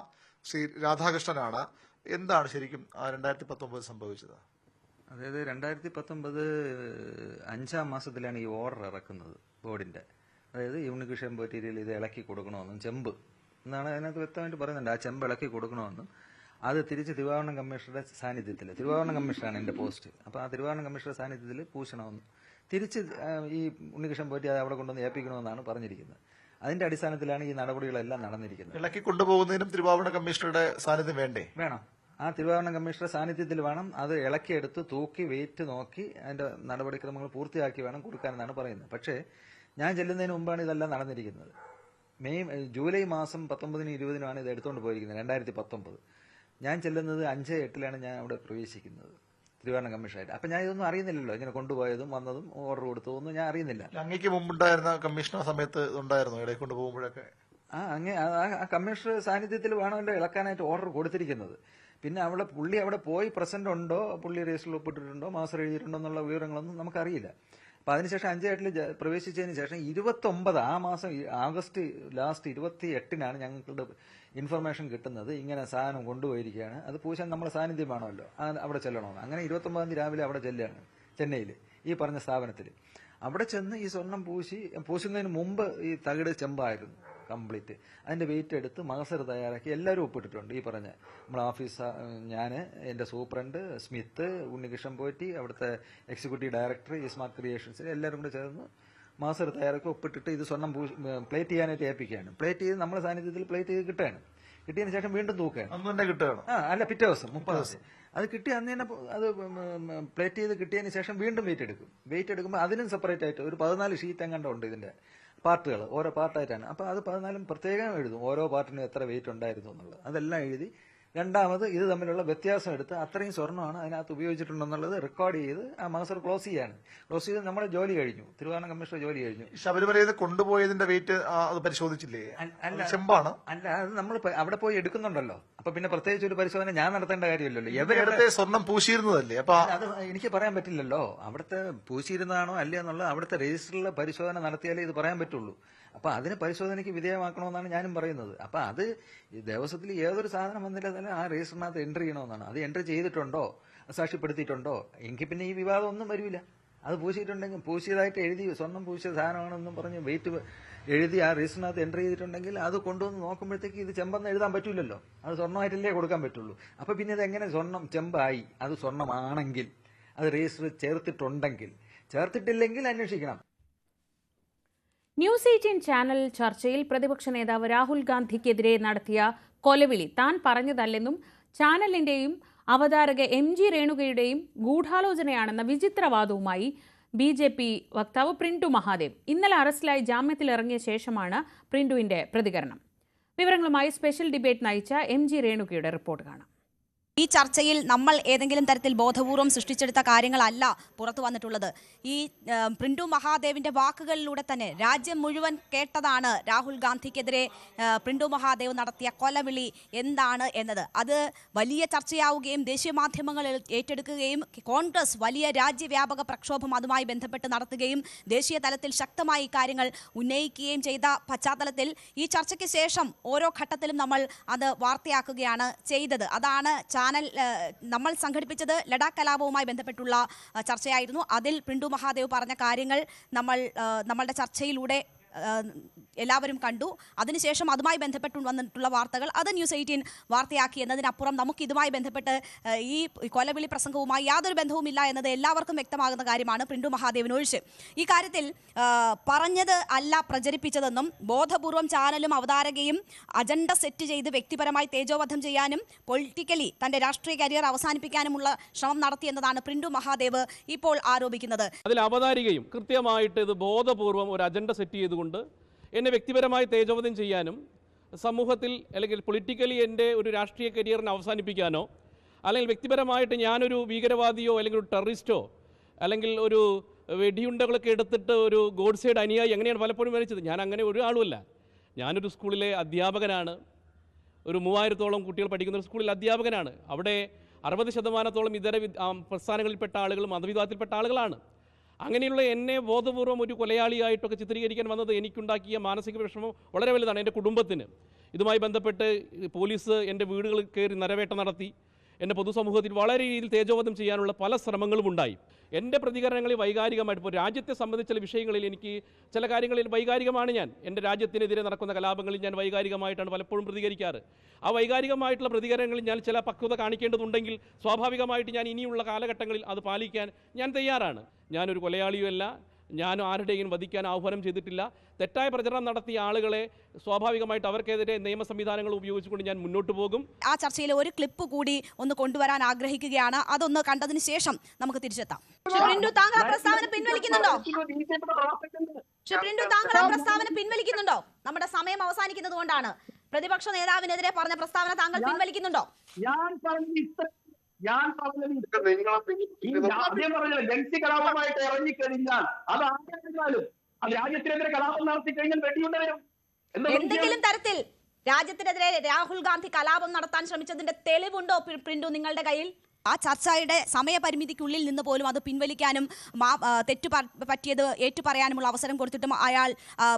ശ്രീ രാധാകൃഷ്ണനാണ്. എന്താണ് ശരിക്കും രണ്ടായിരത്തി പത്തൊമ്പത് സംഭവിച്ചത്? അതായത് രണ്ടായിരത്തി പത്തൊമ്പത് അഞ്ചാം മാസത്തിലാണ് ഈ ഓർഡർ ഇറക്കുന്നത്. ബോർഡിന്റെ. അതായത് ഈ മെറ്റീരിയൽ പോറ്റീരിയൽ ഇത് ഇളക്കി കൊടുക്കണമെന്നും ചെമ്പ്. എന്നാണ് അതിനകത്ത് വ്യക്തമായിട്ട് പറയുന്നുണ്ട്. ആ ചെമ്പ് ഇളക്കി കൊടുക്കണമെന്നും. അത് തിരിച്ച് തിരുവാഭരണം കമ്മീഷണറുടെ സാന്നിധ്യത്തിൽ തിരുവാഭരണം കമ്മീഷണറാണ് എന്റെ പോസ്റ്റ്. അപ്പോൾ ആ തിരുവാഭരണം കമ്മീഷണറുടെ സാന്നിധ്യത്തിൽ പൂശണമെന്നും. തിരിച്ച് ഈ ഉണ്ണികൃഷ്ണൻ പോറ്റി അത് അവിടെ കൊണ്ടുവന്ന് ഏൽപ്പിക്കണമെന്നാണ് പറഞ്ഞിരിക്കുന്നത്. അതിന്റെ അടിസ്ഥാനത്തിലാണ് ഈ നടപടികളെല്ലാം നടന്നിരിക്കുന്നത്. ഇളക്കി കൊണ്ടുപോകുന്നതിനും തിരുവാഭരണ കമ്മീഷണറുടെ സാന്നിധ്യം വേണ്ടേ? വേണം. ആ തിരുവാഭരണ കമ്മീഷണറുടെ സാന്നിധ്യത്തിൽ വേണം അത് ഇളക്കിയെടുത്ത് തൂക്കി വെയിറ്റ് നോക്കി അതിന്റെ നടപടിക്രമങ്ങൾ പൂർത്തിയാക്കി വേണം കൊടുക്കാനെന്നാണ് പറയുന്നത്. പക്ഷേ ഞാൻ ചെല്ലുന്നതിന് മുമ്പാണ് ഇതെല്ലാം നടന്നിരിക്കുന്നത്. മെയ് ജൂലൈ മാസം പത്തൊമ്പതിനും ഇരുപതിനുമാണ് ഇത് എടുത്തുകൊണ്ട് പോയിരിക്കുന്നത് രണ്ടായിരത്തി പത്തൊമ്പത് ഞാൻ ചെല്ലുന്നത് അഞ്ച് എട്ടിലാണ് ഞാൻ അവിടെ പ്രവേശിക്കുന്നത് തിരുവാഭരണ കമ്മീഷനായിട്ട് അപ്പൊ ഞാൻ ഇതൊന്നും അറിയുന്നില്ലല്ലോ ഇങ്ങനെ കൊണ്ടുപോയതും വന്നതും ഓർഡർ കൊടുത്തതും ഒന്നും ഞാൻ അറിയുന്നില്ല. അങ്ങേക്ക് മുമ്പുണ്ടായിരുന്ന കമ്മീഷണർ സമയത്ത് ഉണ്ടായിരുന്നു ഇടയിൽ കൊണ്ടുപോകുമ്പോഴൊക്കെ ആ അങ്ങ് ആ- ആ കമ്മീഷണർ സാന്നിധ്യത്തിൽ വേണമല്ലോ ഇളക്കാനായിട്ട് ഓർഡർ കൊടുത്തിരിക്കുന്നത്. പിന്നെ അവിടെ പുള്ളി അവിടെ പോയി പ്രസന്റ് ഉണ്ടോ പുള്ളി രജിസ്റ്ററിൽ ഒപ്പിട്ടിട്ടുണ്ടോ മാസം എഴുതിയിട്ടുണ്ടോ എന്നുള്ള വിവരങ്ങളൊന്നും നമുക്കറിയില്ല. അപ്പൊ അതിനുശേഷം അഞ്ചേട്ടിൽ പ്രവേശിച്ചതിന് ശേഷം ഇരുപത്തി ഒമ്പത് ആ മാസം ആഗസ്റ്റ് ലാസ്റ്റ് ഇരുപത്തി എട്ടിനാണ് ഞങ്ങളുടെ ഇൻഫർമേഷൻ കിട്ടുന്നത്. ഇങ്ങനെ സാധനം കൊണ്ടുപോയിരിക്കുകയാണ്. അത് പൂശാൻ നമ്മുടെ സാന്നിധ്യമാണല്ലോ അവിടെ ചെല്ലണമെന്ന്. അങ്ങനെ ഇരുപത്തി ഒമ്പതാം തീയതി രാവിലെ അവിടെ ചെല്ലുകയാണ്. ചെന്നൈയിൽ ഈ പറഞ്ഞ സ്ഥാപനത്തിൽ അവിടെ ചെന്ന് ഈ സ്വർണം പൂശി പൂശുന്നതിന് മുമ്പ് ഈ തകിട് ചെമ്പായിരുന്നു. കംപ്ലീറ്റ്. അതിന്റെ വെയിറ്റ് എടുത്ത് മകസർ തയ്യാറാക്കി എല്ലാവരും ഒപ്പിട്ടിട്ടുണ്ട്. ഈ പറഞ്ഞ നമ്മളെ ഓഫീസ് ഞാൻ എന്റെ സൂപ്രണ്ട് സ്മിത്ത് ഉണ്ണികൃഷ്ണൻ പോറ്റി അവിടുത്തെ എക്സിക്യൂട്ടീവ് ഡയറക്ടർ ഈ സ്മാർട്ട് ക്രിയേഷൻസ് എല്ലാവരും കൂടെ ചേർന്ന് മാസർ തയ്യാറാക്കി ഒപ്പിട്ടിട്ട് ഇത് സ്വർണം പ്ലേറ്റ് ചെയ്യാനായിട്ട് ഏൽപ്പിക്കുകയാണ്. പ്ലേറ്റ് ചെയ്ത് നമ്മുടെ സാന്നിധ്യത്തിൽ പ്ലേറ്റ് ചെയ്ത് കിട്ടുകയാണ്. കിട്ടിയതിന് ശേഷം വീണ്ടും തൂക്കുകയാണ്. കിട്ടുകയാണ്. ആ അല്ല പിറ്റേ ദിവസം മുപ്പത് ദിവസം. അത് കിട്ടി അന്ന് തന്നെ അത് പ്ലേറ്റ് ചെയ്ത് കിട്ടിയതിന് ശേഷം വീണ്ടും വെയിറ്റ് എടുക്കും. വെയിറ്റ് എടുക്കുമ്പോൾ അതിനും സെപ്പറേറ്റ് ആയിട്ട് ഒരു പതിനാല് ഷീറ്റ് എങ്ങാണ്ടുണ്ട് ഇതിന്റെ. പാർട്ടുകൾ ഓരോ പാർട്ടായിട്ടാണ് അപ്പോൾ അത് പതിനാലും പ്രത്യേകം എഴുതും. ഓരോ പാർട്ടിനും എത്ര വെയിറ്റ് ഉണ്ടായിരുന്നു എന്നുള്ളത്. അതെല്ലാം എഴുതി രണ്ടാമത് ഇത് തമ്മിലുള്ള വ്യത്യാസം എടുത്ത് അത്രയും സ്വർണമാണ് അതിനകത്ത് ഉപയോഗിച്ചിട്ടുണ്ടെന്നുള്ളത് റെക്കോർഡ് ചെയ്ത് ആ മാസ്റ്റർ ക്ലോസ് ചെയ്യാണ്. ക്ലോസ് ചെയ്ത് നമ്മുടെ ജോലി കഴിഞ്ഞു. തിരുവനന്തപുരം കമ്മീഷണർ ജോലി കഴിഞ്ഞു. ശബരിമലയിൽ കൊണ്ടുപോയതിന്റെ വെയിറ്റ് അത് പരിശോധിച്ചില്ലേ? അല്ല ചെമ്പാണ്. അല്ല അത് നമ്മൾ അവിടെ പോയി എടുക്കുന്നുണ്ടല്ലോ. അപ്പൊ പിന്നെ പ്രത്യേകിച്ച് ഒരു പരിശോധന ഞാൻ നടത്തേണ്ട കാര്യമില്ലല്ലോ. എവിടെ സ്വർണം പൂശിയിരുന്നതല്ലേ? അപ്പൊ അത് എനിക്ക് പറയാൻ പറ്റില്ലല്ലോ. അവിടുത്തെ പൂശിയിരുന്നതാണോ അല്ലേ എന്നുള്ളത് അവിടുത്തെ രജിസ്റ്ററിലെ പരിശോധന നടത്തിയാലേ ഇത് പറയാൻ പറ്റുള്ളൂ. അപ്പൊ അതിന് പരിശോധനയ്ക്ക് വിധേയമാക്കണമെന്നാണ് ഞാനും പറയുന്നത്. അപ്പൊ അത് ദിവസത്തിൽ ഏതൊരു സാധനം വന്നില്ല തന്നെ ആ രജിസ്റ്ററിനകത്ത് എൻട്രി ചെയ്യണമെന്നാണ്. അത് എൻട്രി ചെയ്തിട്ടുണ്ടോ? സാക്ഷ്യപ്പെടുത്തിയിട്ടുണ്ടോ? എങ്കിൽ പിന്നെ ഈ വിവാദം ഒന്നും വരില്ല. അത് പൂശിയിട്ടുണ്ടെങ്കിൽ പൂശിയതായിട്ട് എഴുതി സ്വർണം പൂശിയ സാധനമാണെന്നും പറഞ്ഞ് വെയിറ്റ് എഴുതി ആ രജിസ്റ്ററിനകത്ത് എൻട്രി ചെയ്തിട്ടുണ്ടെങ്കിൽ അത് കൊണ്ടുവന്ന് നോക്കുമ്പോഴത്തേക്ക് ഇത് ചെമ്പെന്ന് എഴുതാൻ പറ്റില്ലല്ലോ അത് സ്വർണമായിട്ടല്ലേ കൊടുക്കാൻ പറ്റുള്ളൂ. അപ്പൊ പിന്നെ ഇത് എങ്ങനെ സ്വർണം ചെമ്പായി? അത് സ്വർണമാണെങ്കിൽ അത് രജിസ്റ്റർ ചേർത്തിട്ടുണ്ടെങ്കിൽ ചേർത്തിട്ടില്ലെങ്കിൽ അന്വേഷിക്കണം. ന്യൂസ് എയ്റ്റീൻ ചാനൽ ചർച്ചയിൽ പ്രതിപക്ഷ നേതാവ് രാഹുൽ ഗാന്ധിക്കെതിരെ നടത്തിയ കൊലവിളി താൻ പറഞ്ഞതല്ലെന്നും ചാനലിന്റെയും അവതാരക എം ജി രേണുകയുടെയും ഗൂഢാലോചനയാണെന്ന വിചിത്രവാദവുമായി ബി ജെ പി വക്താവ് പ്രിന്റു മഹാദേവ് ഇന്നലെ അറസ്റ്റിലായി ജാമ്യത്തിലിറങ്ങിയ ശേഷമാണ് പ്രിന്റുവിന്റെ പ്രതികരണം. വിവരങ്ങളുമായി സ്പെഷ്യൽ ഡിബേറ്റ് നയിച്ച എം ജി രേണുകയുടെ റിപ്പോർട്ട് കാണാം. ഈ ചർച്ചയിൽ നമ്മൾ ഏതെങ്കിലും തരത്തിൽ ബോധപൂർവം സൃഷ്ടിച്ചെടുത്ത കാര്യങ്ങളല്ല പുറത്തു വന്നിട്ടുള്ളത്. ഈ പ്രിന്റു മഹാദേവിന്റെ വാക്കുകളിലൂടെ തന്നെ രാജ്യം മുഴുവൻ കേട്ടതാണ് രാഹുൽ ഗാന്ധിക്കെതിരെ പ്രിന്റു മഹാദേവ് നടത്തിയ കൊലവിളി എന്താണ് എന്നത്. അത് വലിയ ചർച്ചയാവുകയും ദേശീയ മാധ്യമങ്ങളിൽ ഏറ്റെടുക്കുകയും കോൺഗ്രസ് വലിയ രാജ്യവ്യാപക പ്രക്ഷോഭം അതുമായി ബന്ധപ്പെട്ട് നടത്തുകയും ദേശീയ തലത്തിൽ ശക്തമായി കാര്യങ്ങൾ ഉന്നയിക്കുകയും ചെയ്ത പശ്ചാത്തലത്തിൽ ഈ ചർച്ചയ്ക്ക് ശേഷം ഓരോ ഘട്ടത്തിലും നമ്മൾ അത് വാർത്തയാക്കുകയാണ് ചെയ്തത്. അതാണ് ചാനൽ ആ, നമ്മൾ സംഘടിപ്പിച്ചത് ലഡാക്ക് കലാപവുമായി ബന്ധപ്പെട്ടുള്ള ചർച്ചയായിരുന്നു. അതിൽ പിണ്ടു മഹാദേവ് പറഞ്ഞ കാര്യങ്ങൾ നമ്മൾ നമ്മളുടെ ചർച്ചയിലൂടെ എല്ലാവരും കണ്ടു. അതിനുശേഷം അതുമായി ബന്ധപ്പെട്ട് വന്നിട്ടുള്ള വാർത്തകൾ അത് ന്യൂസ് എയ്റ്റീൻ വാർത്തയാക്കി എന്നതിനപ്പുറം നമുക്ക് ഇതുമായി ബന്ധപ്പെട്ട് ഈ കൊലവിളി പ്രസംഗവുമായി യാതൊരു ബന്ധവുമില്ല എന്നത് എല്ലാവർക്കും വ്യക്തമാകുന്ന കാര്യമാണ് പ്രിൻഡു മഹാദേവൻ ഒഴിച്ച്. ഈ കാര്യത്തിൽ പറഞ്ഞത് അല്ല പ്രചരിപ്പിച്ചതെന്നും ബോധപൂർവം ചാനലും അവതാരകയും അജണ്ട സെറ്റ് ചെയ്ത് വ്യക്തിപരമായി തേജോവധം ചെയ്യാനും പൊളിറ്റിക്കലി തന്റെ രാഷ്ട്രീയ കരിയർ അവസാനിപ്പിക്കാനുമുള്ള ശ്രമം നടത്തിയെന്നതാണ് പ്രിൻഡു മഹാദേവ് ഇപ്പോൾ ആരോപിക്കുന്നത്. അതിൽ അവതാരികയും കൃത്യമായിട്ട് ഇത് ബോധപൂർവം ഒരു അജണ്ട സെറ്റ് ചെയ്തുകൊണ്ട് എന്നെ വ്യക്തിപരമായി തേജോവധം ചെയ്യാനും സമൂഹത്തിൽ അല്ലെങ്കിൽ പൊളിറ്റിക്കലി എന്റെ ഒരു രാഷ്ട്രീയ കരിയറിനെ അവസാനിപ്പിക്കാനോ അല്ലെങ്കിൽ വ്യക്തിപരമായിട്ട് ഞാനൊരു ഭീകരവാദിയോ അല്ലെങ്കിൽ ഒരു ടെററിസ്റ്റോ അല്ലെങ്കിൽ ഒരു വെടിയുണ്ടകളൊക്കെ എടുത്തിട്ട് ഒരു ഗോഡ്സൈഡ് അനുയായി എങ്ങനെയാണ് പലപ്പോഴും വരച്ചത് ഞാൻ അങ്ങനെ ഒരു ആളുമല്ല. ഞാനൊരു സ്കൂളിലെ അധ്യാപകനാണ്. ഒരു മൂവായിരത്തോളം കുട്ടികൾ പഠിക്കുന്ന ഒരു സ്കൂളിൽ അധ്യാപകനാണ്. അവിടെ അറുപത് ശതമാനത്തോളം ഇതര പ്രസ്ഥാനങ്ങളിൽപ്പെട്ട ആളുകളും മതവിഭാഗത്തിൽപ്പെട്ട ആളുകളാണ്. അങ്ങനെയുള്ള എന്നെ ബോധപൂർവം ഒരു കൊലയാളിയായിട്ടൊക്കെ ചിത്രീകരിക്കാൻ വന്നത് എനിക്കുണ്ടാക്കിയ മാനസിക വിഷമം വളരെ വലുതാണ് എന്റെ കുടുംബത്തിന്. ഇതുമായി ബന്ധപ്പെട്ട് പോലീസ് എന്റെ വീടുകളിൽ കയറി നരവേട്ട നടത്തി. എന്നെ പൊതുസമൂഹത്തിൽ വളരെ രീതിയിൽ തേജോവധം ചെയ്യാനുള്ള പല ശ്രമങ്ങളും ഉണ്ടായി. എന്റെ പ്രതികരണങ്ങളിൽ വൈകാരികമായിട്ട് ഇപ്പോൾ രാജ്യത്തെ സംബന്ധിച്ച വിഷയങ്ങളിൽ എനിക്ക് ചില കാര്യങ്ങളിൽ വൈകാരികമാണ് ഞാൻ. എന്റെ രാജ്യത്തിനെതിരെ നടക്കുന്ന കലാപങ്ങളിൽ ഞാൻ വൈകാരികമായിട്ടാണ് പലപ്പോഴും പ്രതികരിക്കാറ്. ആ വൈകാരികമായിട്ടുള്ള പ്രതികരണങ്ങളിൽ ഞാൻ ചില പക്വത കാണിക്കേണ്ടതുണ്ടെങ്കിൽ സ്വാഭാവികമായിട്ട് ഞാൻ ഇനിയുള്ള കാലഘട്ടങ്ങളിൽ അത് പാലിക്കാൻ ഞാൻ തയ്യാറാണ്. ഞാനൊരു കൊലയാളിയുമല്ല. ഞാൻ ആരുടെയും വധിക്കാൻ ആഹ്വാനം ചെയ്തിട്ടില്ല. തെറ്റായ പ്രചരണം നടത്തിയ ആളുകളെ സ്വാഭാവികമായിട്ട് അവർക്കെതിരെ നിയമ സംവിധാനങ്ങൾ ഉപയോഗിച്ചുകൊണ്ട് ഞാൻ മുന്നോട്ട് പോകും. ആ ചർച്ചയിലെ ഒരു ക്ലിപ്പ് കൂടി ഒന്ന് കൊണ്ടുവരാൻ ആഗ്രഹിക്കുകയാണ്. അതൊന്ന് കണ്ടതിന് ശേഷം നമുക്ക് തിരിച്ചെത്താം. താങ്കൾ ആ പ്രസ്താവന പിൻവലിക്കുന്നുണ്ടോ? താങ്കൾ ആ പ്രസ്താവന പിൻവലിക്കുന്നുണ്ടോ? നമ്മുടെ സമയം അവസാനിക്കുന്നത് കൊണ്ടാണ്. പ്രതിപക്ഷ നേതാവിനെതിരെ പറഞ്ഞ പ്രസ്താവന താങ്കൾ പിൻവലിക്കുന്നുണ്ടോ? ഞാൻ ഞാൻ പറഞ്ഞത് ആദ്യം പറഞ്ഞത് ജൻസി കലാപമായിട്ട് ഇറങ്ങിക്കഴിഞ്ഞാൽ അത് ആരായിരുന്നാലും അത് രാജ്യത്തിനെതിരെ കലാപം നടത്തി കഴിഞ്ഞാൽ വെടിയുണ്ട വരും എന്താ എന്തെങ്കിലും തരത്തിൽ രാജ്യത്തിനെതിരെ രാഹുൽ ഗാന്ധി കലാപം നടത്താൻ ശ്രമിച്ചതിന്റെ തെളിവുണ്ടോ പ്രി- പ്രിന്റു നിങ്ങളുടെ കയ്യിൽ? ആ ചർച്ചയുടെ സമയപരിമിതിക്കുള്ളിൽ നിന്ന് പോലും അത് പിൻവലിക്കാനും തെറ്റു പറ്റിയത് ഏറ്റുപറയാനുമുള്ള അവസരം കൊടുത്തിട്ടും അയാൾ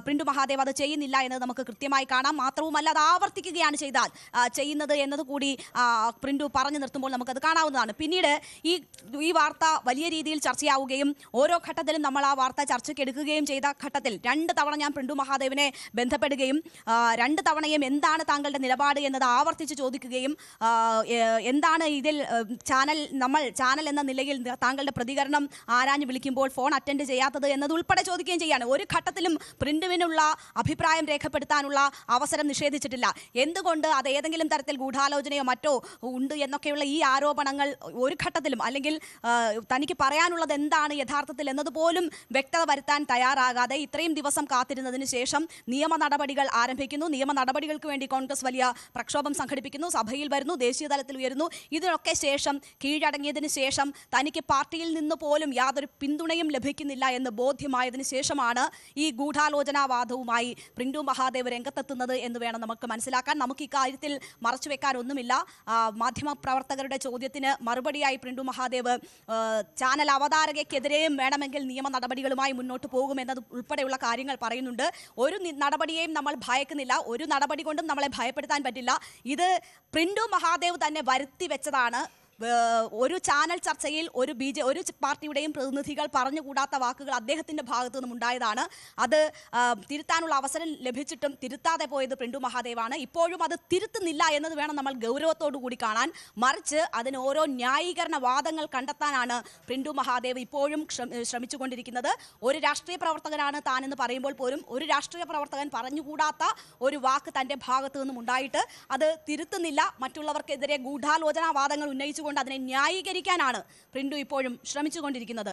പ്രിൻഡു മഹാദേവ് അത് ചെയ്യുന്നില്ല എന്നത് നമുക്ക് കൃത്യമായി കാണാം. മാത്രവുമല്ല അത് ആവർത്തിക്കുകയാണ് ചെയ്താൽ ചെയ്യുന്നത് എന്നത് കൂടി പ്രിൻഡു പറഞ്ഞു നിർത്തുമ്പോൾ നമുക്കത് കാണാവുന്നതാണ്. പിന്നീട് ഈ ഈ വാർത്ത വലിയ രീതിയിൽ ചർച്ചയാവുകയും ഓരോ ഘട്ടത്തിലും നമ്മൾ ആ വാർത്ത ചർച്ചയ്ക്ക് എടുക്കുകയും ചെയ്ത ഘട്ടത്തിൽ രണ്ട് തവണ ഞാൻ പ്രിന്റു മഹാദേവിനെ ബന്ധപ്പെടുകയും രണ്ട് തവണയും എന്താണ് താങ്കളുടെ നിലപാട് എന്നത് ആവർത്തിച്ച് ചോദിക്കുകയും എന്താണ് ഇതിൽ ചാനൽ നമ്മൾ ചാനൽ എന്ന നിലയിൽ താങ്കളുടെ പ്രതികരണം ആരാഞ്ഞു വിളിക്കുമ്പോൾ ഫോൺ അറ്റൻഡ് ചെയ്യാത്തത് എന്നതുൾപ്പെടെ ചോദിക്കുകയും ചെയ്യാണ്. ഒരു ഘട്ടത്തിലും പ്രിന്റുവിനുള്ള അഭിപ്രായം രേഖപ്പെടുത്താനുള്ള അവസരം നിഷേധിച്ചിട്ടില്ല. എന്തുകൊണ്ട് അത് ഏതെങ്കിലും തരത്തിൽ ഗൂഢാലോചനയോ മറ്റോ ഉണ്ട് എന്നൊക്കെയുള്ള ഈ ആരോപണങ്ങൾ ഒരു ഘട്ടത്തിലും അല്ലെങ്കിൽ തനിക്ക് പറയാനുള്ളത് എന്താണ് യഥാർത്ഥത്തിൽ എന്നതുപോലും വ്യക്തത വരുത്താൻ തയ്യാറാകാതെ ഇത്രയും ദിവസം കാത്തിരുന്നതിന് ശേഷം നിയമ നടപടികൾ ആരംഭിക്കുന്നു. നിയമ നടപടികൾക്ക് വേണ്ടി കോൺഗ്രസ് വലിയ പ്രക്ഷോഭം സംഘടിപ്പിക്കുന്നു. സഭയിൽ വരുന്നു ദേശീയ തലത്തിൽ ഉയരുന്നു. ഇതിനൊക്കെ ശേഷം കീഴടങ്ങിയതിന് ശേഷം തനിക്ക് പാർട്ടിയിൽ നിന്ന് പോലും യാതൊരു പിന്തുണയും ലഭിക്കുന്നില്ല എന്ന് ബോധ്യമായതിനു ശേഷമാണ് ഈ ഗൂഢാലോചനാവാദവുമായി പ്രിൻഡു മഹാദേവ് രംഗത്തെത്തുന്നത് എന്ന് വേണം നമുക്ക് മനസ്സിലാക്കാൻ. നമുക്ക് ഇക്കാര്യത്തിൽ മറച്ചുവെക്കാനൊന്നുമില്ല മാധ്യമപ്രവർത്തകരുടെ ചോദ്യത്തിന് മറുപടിയായി പ്രിൻഡു മഹാദേവ് ചാനൽ അവതാരകയ്ക്കെതിരെയും വേണമെങ്കിൽ നിയമ നടപടികളുമായി മുന്നോട്ട് പോകുമെന്നത് ഉൾപ്പെടെയുള്ള കാര്യങ്ങൾ പറയുന്നുണ്ട്. ഒരു നടപടിയെയും നമ്മൾ ഭയക്കുന്നില്ല. ഒരു നടപടി കൊണ്ടും നമ്മളെ ഭയപ്പെടുത്താൻ പറ്റില്ല. ഇത് പ്രിൻഡു മഹാദേവ് തന്നെ വരുത്തി വെച്ചതാണ്. ഒരു ചാനൽ ചർച്ചയിൽ ഒരു ബി ജെ ഒരു പാർട്ടിയുടെയും പ്രതിനിധികൾ പറഞ്ഞുകൂടാത്ത വാക്കുകൾ അദ്ദേഹത്തിന്റെ ഭാഗത്തു നിന്നും ഉണ്ടായതാണ്. അത് തിരുത്താനുള്ള അവസരം ലഭിച്ചിട്ടും തിരുത്താതെ പോയത് പ്രിൻഡു മഹാദേവാണ്. ഇപ്പോഴും അത് തിരുത്തുന്നില്ല എന്നത് വേണം നമ്മൾ ഗൗരവത്തോടു കൂടി കാണാൻ. മറിച്ച് അതിന് ഓരോ ന്യായീകരണ വാദങ്ങൾ കണ്ടെത്താനാണ് പ്രിൻഡു മഹാദേവ് ഇപ്പോഴും ശ്രമ- ശ്രമിച്ചുകൊണ്ടിരിക്കുന്നത്. ഒരു രാഷ്ട്രീയ പ്രവർത്തകനാണ് താനെന്ന് പറയുമ്പോൾ പോലും ഒരു രാഷ്ട്രീയ പ്രവർത്തകൻ പറഞ്ഞുകൂടാത്ത ഒരു വാക്ക് തന്റെ ഭാഗത്തു നിന്നും ഉണ്ടായിട്ട് അത് തിരുത്തുന്നില്ല. മറ്റുള്ളവർക്കെതിരെ ഗൂഢാലോചനാ വാദങ്ങൾ ഉന്നയിച്ചുകൊണ്ട് അതിനെ ന്യായീകരിക്കാനാണ് പ്രിന്റു ഇപ്പോഴും ശ്രമിച്ചുകൊണ്ടിരിക്കുന്നത്.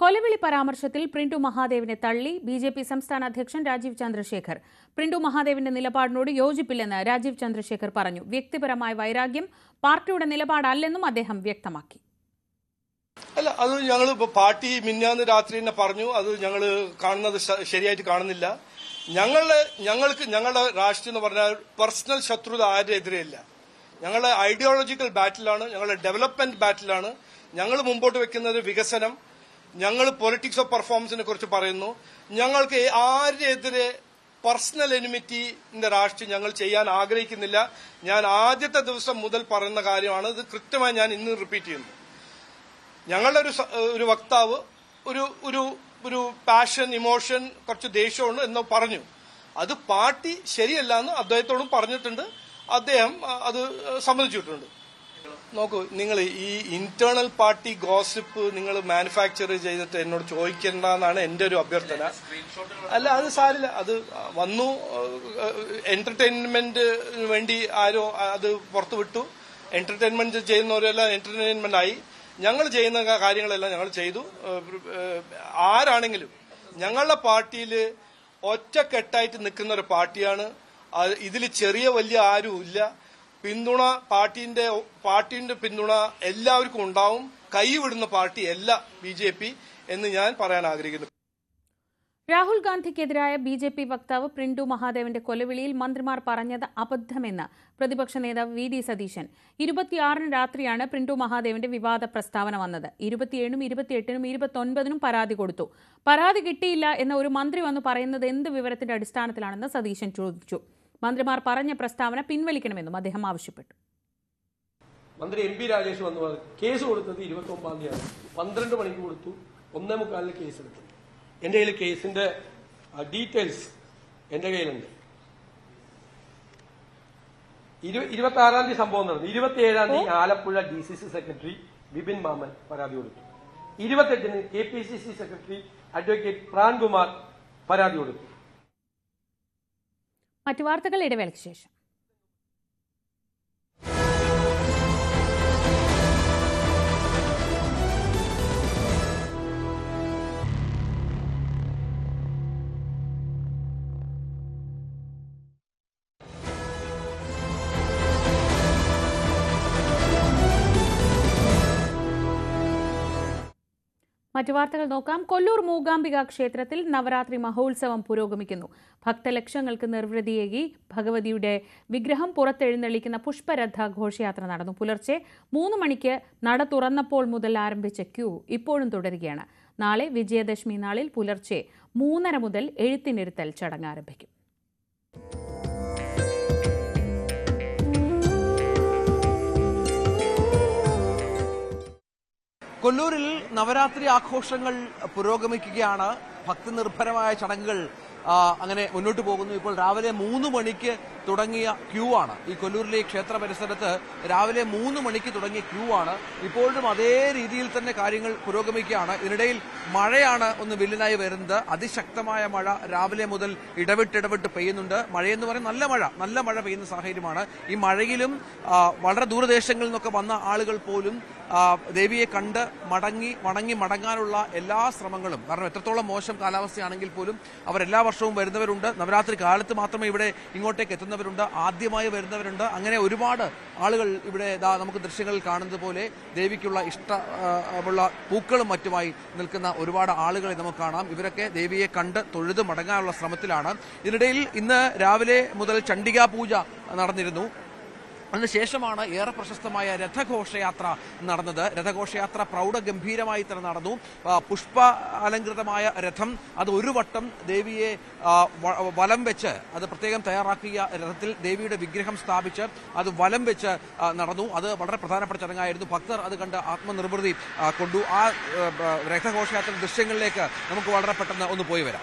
കൊലവിളി പരാമർശത്തിൽ പ്രിന്റു മഹാദേവിനെ തള്ളി ബി ജെ പി സംസ്ഥാന അധ്യക്ഷൻ രാജീവ് ചന്ദ്രശേഖർ. പ്രിന്റു മഹാദേവിന്റെ നിലപാടിനോട് യോജിപ്പില്ലെന്ന് രാജീവ് ചന്ദ്രശേഖർ പറഞ്ഞു. വ്യക്തിപരമായ വൈരാഗ്യം പാർട്ടിയുടെ നിലപാടല്ലെന്നും അദ്ദേഹം വ്യക്തമാക്കി. അല്ല അത് ഞങ്ങൾ പാർട്ടി മിന്നാന്ന് രാത്രി തന്നെ പറഞ്ഞു. അത് ഞങ്ങൾ കാണുന്നത് ശരിയായിട്ട് കാണുന്നില്ല. ഞങ്ങളുടെ ഞങ്ങൾക്ക് ഞങ്ങളുടെ രാഷ്ട്രീയം എന്ന് പറഞ്ഞാൽ പേഴ്സണൽ ശത്രുത ആരുടെ എതിരെയില്ല ഞങ്ങളുടെ ഐഡിയോളജിക്കൽ ബാറ്റിലാണ് ഞങ്ങളുടെ ഡെവലപ്മെന്റ് ബാറ്റിലാണ് ഞങ്ങൾ മുമ്പോട്ട് വെക്കുന്നത് വികസനം. ഞങ്ങൾ പൊളിറ്റിക്സ് ഓഫ് പെർഫോമൻസിനെ കുറിച്ച് പറയുന്നു. ഞങ്ങൾക്ക് ആരുടെ എതിരെ പേഴ്സണൽ എനിമിറ്റിന്റെ രാഷ്ട്രീയം ഞങ്ങൾ ചെയ്യാൻ ആഗ്രഹിക്കുന്നില്ല. ഞാൻ ആദ്യത്തെ ദിവസം മുതൽ പറയുന്ന കാര്യമാണ് ഇത് കൃത്യമായി ഞാൻ ഇന്ന് റിപ്പീറ്റ് ചെയ്യുന്നു. ഞങ്ങളുടെ ഒരു ഒരു വക്താവ് ഒരു ഒരു ഒരു പാഷൻ ഇമോഷൻ കുറച്ച് ദേഷ്യമുണ്ട് എന്ന് പറഞ്ഞു. അത് പാർട്ടി ശരിയല്ല എന്ന് അദ്ദേഹത്തോടും പറഞ്ഞിട്ടുണ്ട്. അദ്ദേഹം അത് സമ്മതിച്ചിട്ടുണ്ട്. നോക്കൂ നിങ്ങൾ ഈ ഇന്റേണൽ പാർട്ടി ഗോസിപ്പ് നിങ്ങൾ മാനുഫാക്ചർ ചെയ്തിട്ട് എന്നോട് ചോദിക്കേണ്ടെന്നാണ് എന്റെ ഒരു അഭ്യർത്ഥന. അല്ല അത് സാരില്ല. അത് വന്നു എന്റർടൈൻമെന്റ് വേണ്ടി ആരോ അത് പുറത്തുവിട്ടു എന്റർടൈൻമെന്റ് ചെയ്യുന്നവരെല്ലാം എന്റർടൈൻമെന്റ് ആയി. ഞങ്ങൾ ചെയ്യുന്ന കാര്യങ്ങളെല്ലാം ഞങ്ങൾ ചെയ്തു. ആരാണെങ്കിലും ഞങ്ങളുടെ പാർട്ടിയിൽ ഒറ്റക്കെട്ടായിട്ട് നിൽക്കുന്ന ഒരു പാർട്ടിയാണ്. ഇതിൽ ചെറിയ വലിയ ആരുമില്ല പിന്തുണ പാർട്ടിന്റെ പാർട്ടിന്റെ പിന്തുണ എല്ലാവർക്കും ഉണ്ടാവും. കൈവിടുന്ന പാർട്ടി അല്ല ബി ജെ പി എന്ന് ഞാൻ പറയാൻ ആഗ്രഹിക്കുന്നു. രാഹുൽ ഗാന്ധിക്കെതിരായ ബി ജെ പി വക്താവ് പ്രിന്റു മഹാദേവന്റെ കൊലവിളിയിൽ മന്ത്രിമാർ പറഞ്ഞത് അബദ്ധമെന്ന് പ്രതിപക്ഷ നേതാവ് വി ഡി സതീശൻ. ഇരുപത്തിയാറിന് രാത്രിയാണ് പ്രിന്റു മഹാദേവന്റെ വിവാദ പ്രസ്താവന വന്നത്. ഇരുപത്തിയേഴിനും ഇരുപത്തിയെട്ടിനും ഇരുപത്തൊൻപതിനും പരാതി കൊടുത്തു. പരാതി കിട്ടിയില്ല എന്ന ഒരു മന്ത്രി വന്ന് പറയുന്നത് എന്ത് വിവരത്തിന്റെ അടിസ്ഥാനത്തിലാണെന്ന് സതീശൻ ചോദിച്ചു. മന്ത്രിമാർ പറഞ്ഞ പ്രസ്താവന പിൻവലിക്കണമെന്നും അദ്ദേഹം ആവശ്യപ്പെട്ടു. മന്ത്രി എം പി രാജേഷ് വന്ന് കേസ് കൊടുത്തത് ഇരുപത്തി ഒമ്പതാം തീയതി പന്ത്രണ്ട് മണിക്ക് കൊടുത്തു ഒന്നേ മുക്കാലിന് കേസ് എടുത്തു. എന്റെ കയ്യിൽ കേസിന്റെ ഡീറ്റെയിൽസ് എന്റെ കയ്യിലുണ്ട്. ഇരുപത്തി ആറാം തീയതി സംഭവം നടന്നു. ഇരുപത്തി ഏഴാം തീയതി Alappuzha D C C secretary Bipin Mammen പരാതി കൊടുത്തു. ഇരുപത്തെട്ടിന് K P C C secretary advocate Prankumar പരാതി കൊടുത്തു. മറ്റു വാർത്തകൾ ഇടവേളയ്ക്ക് ശേഷം. മറ്റു വാർത്തകൾ നോക്കാം. കൊല്ലൂർ മൂകാംബിക ക്ഷേത്രത്തിൽ നവരാത്രി മഹോത്സവം പുരോഗമിക്കുന്നു. ഭക്തലക്ഷങ്ങൾക്ക് നിർവൃതിയേകി ഭഗവതിയുടെ വിഗ്രഹം പുറത്തെഴുന്നള്ളിക്കുന്ന പുഷ്പരഥ ഘോഷയാത്ര നടന്നു. പുലർച്ചെ മൂന്ന് മണിക്ക് നട തുറന്നപ്പോൾ മുതൽ ആരംഭിച്ച ക്യൂ ഇപ്പോഴും തുടരുകയാണ്. നാളെ വിജയദശമി നാളിൽ പുലർച്ചെ മൂന്നര മുതൽ എഴുത്തിനിരുത്തൽ ചടങ്ങ് ആരംഭിക്കും. കൊല്ലൂരിൽ നവരാത്രി ആഘോഷങ്ങൾ പുരോഗമിക്കുകയാണ്. ഭക്തി നിർഭരമായ ചടങ്ങുകൾ അങ്ങനെ മുന്നോട്ട് പോകുന്നു. ഇപ്പോൾ രാവിലെ മൂന്ന് മണിക്ക് തുടങ്ങിയ ക്യൂ ആണ്. ഈ കൊല്ലൂരിലെ ക്ഷേത്ര പരിസരത്ത് രാവിലെ മൂന്ന് മണിക്ക് തുടങ്ങിയ ക്യൂ ആണ്. ഇപ്പോഴും അതേ രീതിയിൽ തന്നെ കാര്യങ്ങൾ പുരോഗമിക്കുകയാണ്. ഇതിനിടയിൽ മഴയാണ് ഒന്ന് വില്ലനായി വരുന്നത്. അതിശക്തമായ മഴ രാവിലെ മുതൽ ഇടവിട്ടിടവിട്ട് പെയ്യുന്നുണ്ട്. മഴയെന്ന് പറയുന്നത് നല്ല മഴ നല്ല മഴ പെയ്യുന്ന സാഹചര്യമാണ്. ഈ മഴയിലും വളരെ ദൂരദേശങ്ങളിൽ നിന്നൊക്കെ വന്ന ആളുകൾ പോലും ദേവിയെ കണ്ട് മടങ്ങി മടങ്ങി മടങ്ങാനുള്ള എല്ലാ ശ്രമങ്ങളും കാരണം എത്രത്തോളം മോശം കാലാവസ്ഥയാണെങ്കിൽ പോലും അവരെല്ലാ വർഷവും വരുന്നവരുണ്ട്. നവരാത്രി കാലത്ത് മാത്രമേ ഇവിടെ ഇങ്ങോട്ടേക്ക് എത്തുന്നവരുണ്ട്. ആദ്യമായി വരുന്നവരുണ്ട്. അങ്ങനെ ഒരുപാട് ആളുകൾ ഇവിടെ നമുക്ക് ദൃശ്യങ്ങളിൽ കാണുന്നത് പോലെ ദേവിക്കുള്ള ഇഷ്ടമുള്ള പൂക്കളും മറ്റുമായി നിൽക്കുന്ന ഒരുപാട് ആളുകളെ നമുക്ക് കാണാം. ഇവരൊക്കെ ദേവിയെ കണ്ട് തൊഴുത് മടങ്ങാനുള്ള ശ്രമത്തിലാണ്. ഇതിനിടയിൽ ഇന്ന് രാവിലെ മുതൽ ചണ്ഡികാ പൂജ നടന്നിരുന്നു. അതിനുശേഷമാണ് ഏറെ പ്രശസ്തമായ രഥഘോഷയാത്ര നടന്നത്. രഥഘോഷയാത്ര പ്രൗഢഗംഭീരമായി തന്നെ നടന്നു. പുഷ്പ അലങ്കൃതമായ രഥം അത് ഒരു വട്ടം ദേവിയെ വലം വെച്ച് അത് പ്രത്യേകം തയ്യാറാക്കിയ രഥത്തിൽ ദേവിയുടെ വിഗ്രഹം സ്ഥാപിച്ച് അത് വലം വെച്ച് നടന്നു. അത് വളരെ പ്രധാനപ്പെട്ട ചടങ്ങായിരുന്നു. ഭക്തർ അത് കണ്ട് ആത്മനിർവൃതി കൊണ്ടു. ആ, രഥഘോഷയാത്ര ദൃശ്യങ്ങളിലേക്ക് നമുക്ക് വളരെ പെട്ടെന്ന് ഒന്ന് പോയി വരാം.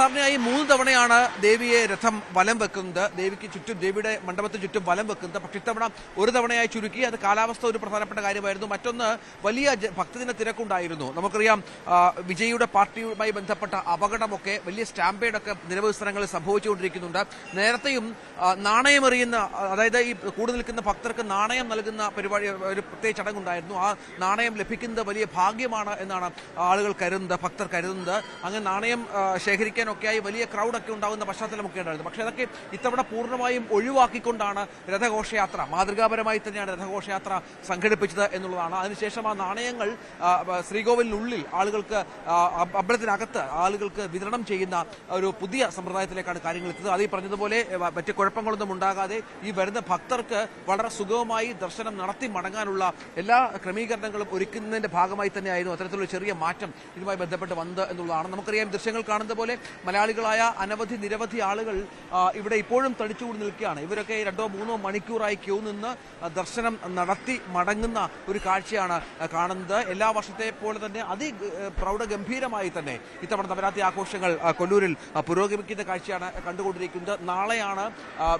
സാധാരണയായി മൂന്ന് തവണയാണ് ദേവിയെ രഥം വലം വെക്കുന്നത്. ദേവിക്ക് ചുറ്റും ദേവിയുടെ മണ്ഡപത്തിന് ചുറ്റും വലം വെക്കുന്നത്. പക്ഷെ ഇത്തവണ ഒരു തവണയായി ചുരുക്കി. അത് കാലാവസ്ഥ ഒരു പ്രധാനപ്പെട്ട കാര്യമായിരുന്നു. മറ്റൊന്ന് വലിയ ഭക്തജന തിരക്കുണ്ടായിരുന്നു. നമുക്കറിയാം വിജയിയുടെ പാർട്ടിയുമായി ബന്ധപ്പെട്ട അപകടമൊക്കെ വലിയ സ്റ്റാമ്പേഡൊക്കെ നിരവധി സ്ഥലങ്ങളിൽ സംഭവിച്ചുകൊണ്ടിരിക്കുന്നുണ്ട്. നേരത്തെയും നാണയമെറിയുന്ന അതായത് ഈ കൂടി നിൽക്കുന്ന ഭക്തർക്ക് നാണയം നൽകുന്ന പരിപാടി ഒരു പ്രത്യേക ചടങ്ങുണ്ടായിരുന്നു. ആ നാണയം ലഭിക്കുന്നത് വലിയ ഭാഗ്യമാണ് എന്നാണ് ആളുകൾ കരുതുന്നത് ഭക്തർ കരുതുന്നത്. അങ്ങനെ നാണയം ആ, ശേഖരിക്കാനൊക്കെയായി വലിയ ക്രൗഡൊക്കെ ഉണ്ടാകുന്ന പശ്ചാത്തലമൊക്കെ ഉണ്ടായിരുന്നു പക്ഷേ അതൊക്കെ ഇത്തവണ പൂർണമായും ഒഴിവാക്കിക്കൊണ്ടാണ് രഥഘോഷയാത്ര മാതൃകാപരമായി തന്നെയാണ് രഥഘോഷയാത്ര സംഘടിപ്പിച്ചത് എന്നുള്ളതാണ്. അതിനുശേഷം ആ നാണയങ്ങൾ ശ്രീകോവിലിനുള്ളിൽ ആളുകൾക്ക് അമ്പലത്തിനകത്ത് ആളുകൾക്ക് വിതരണം ചെയ്യുന്ന ഒരു പുതിയ സമ്പ്രദായത്തിലേക്കാണ് കാര്യങ്ങൾ എത്തുന്നത്. അത് പറഞ്ഞതുപോലെ മറ്റ് കുഴപ്പങ്ങളൊന്നും ഉണ്ടാകാതെ ഈ വരുന്ന ഭക്തർക്ക് വളരെ സുഗമമായി ദർശനം നടത്തി മടങ്ങാനുള്ള എല്ലാ ക്രമീകരണങ്ങളും ഒരുക്കുന്നതിന്റെ ഭാഗമായി തന്നെയായിരുന്നു അത്തരത്തിലുള്ള ചെറിയ മാറ്റം ഇതുമായി ബന്ധപ്പെട്ട് വന്നത് എന്നുള്ളതാണ്. നമുക്കറിയാം ദൃശ്യങ്ങൾ കാണുന്ന പോലെ മലയാളികളായ അനവധി നിരവധി ആളുകൾ ഇവിടെ ഇപ്പോഴും തടിച്ചുകൂടി നിൽക്കുകയാണ്. ഇവരൊക്കെ രണ്ടോ മൂന്നോ മണിക്കൂറായി ക്യൂ നിന്ന് ദർശനം നടത്തി മടങ്ങുന്ന ഒരു കാഴ്ചയാണ് കാണുന്നത്. എല്ലാ വർഷത്തെ പോലെ തന്നെ അതി പ്രൗഢഗംഭീരമായി തന്നെ ഇത്തവണ നവരാത്രി ആഘോഷങ്ങൾ കൊല്ലൂരിൽ പുരോഗമിക്കുന്ന കാഴ്ചയാണ് കണ്ടുകൊണ്ടിരിക്കുന്നത്. നാളെയാണ്